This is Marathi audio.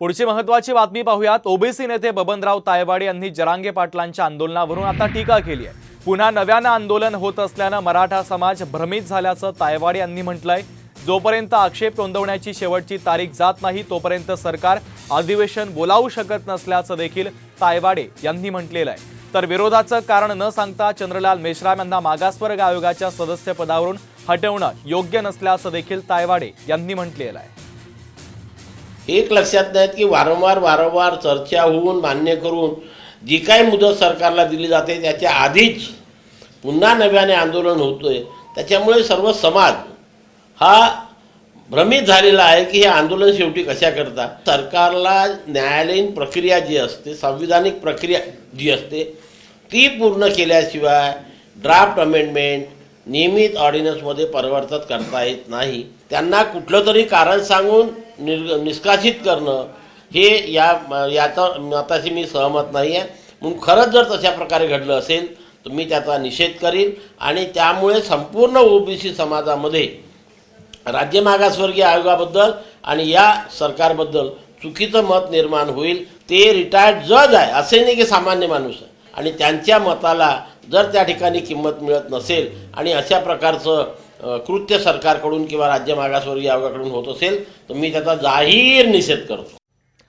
पुढची महत्वाची बातमी पाहूयात. ओबीसी नेते बबनराव तायवाडे यांनी जरांगे पाटलांच्या आंदोलनावरून आता टीका केली आहे. पुन्हा नव्यानं आंदोलन होत असल्यानं मराठा समाज भ्रमित झाल्याचं तायवाडे यांनी म्हटलंय. जोपर्यंत आक्षेप नोंदवण्याची शेवटची तारीख जात नाही तोपर्यंत सरकार अधिवेशन बोलावू शकत नसल्याचं देखील तायवाडे यांनी म्हटलेलं आहे. तर विरोधाचं कारण न सांगता चंद्रलाल मेश्राम यांना मागासवर्ग आयोगाच्या सदस्यपदावरून हटवणं योग्य नसल्याचं देखील तायवाडे यांनी म्हटलेलं आहे. एक लक्षात नाहीत की वारंवार वारंवार चर्चा होऊन मान्य करून जी काही मुदत सरकारला दिली जाते त्याच्या आधीच पुन्हा नव्याने आंदोलन होतोय. त्याच्यामुळे सर्व समाज हा भ्रमित झालेला आहे की हे आंदोलन शेवटी कशा करता? सरकारला न्यायालयीन प्रक्रिया जी असते संविधानिक प्रक्रिया जी असते ती पूर्ण केल्याशिवाय ड्राफ्ट अमेंडमेंट नियमित ऑर्डिनन्समध्ये परिवर्तित करता येत नाही. त्यांना कुठलं तरी कारण सांगून निर् निष्कासित करणं हे या याचा मताशी मी सहमत नाही आहे म्हणून खरंच जर तशा प्रकारे घडलं असेल तर मी त्याचा निषेध करीन. आणि त्यामुळे संपूर्ण ओबीसी समाजामध्ये राज्य मागासवर्गीय आयोगाबद्दल आणि या सरकारबद्दल चुकीचं मत निर्माण होईल. ते रिटायर्ड जज आहे असे नाही की सामान्य माणूस आहे. आणि त्यांच्या मताला जर त्या ठिकाणी किंमत मिळत नसेल आणि अशा प्रकारचं कृत्य सरकारकडून किंवा राज्य मागासवर्गीय आयोगाकडून होत असेल तर मी त्याचा जाहीर निषेध करतो.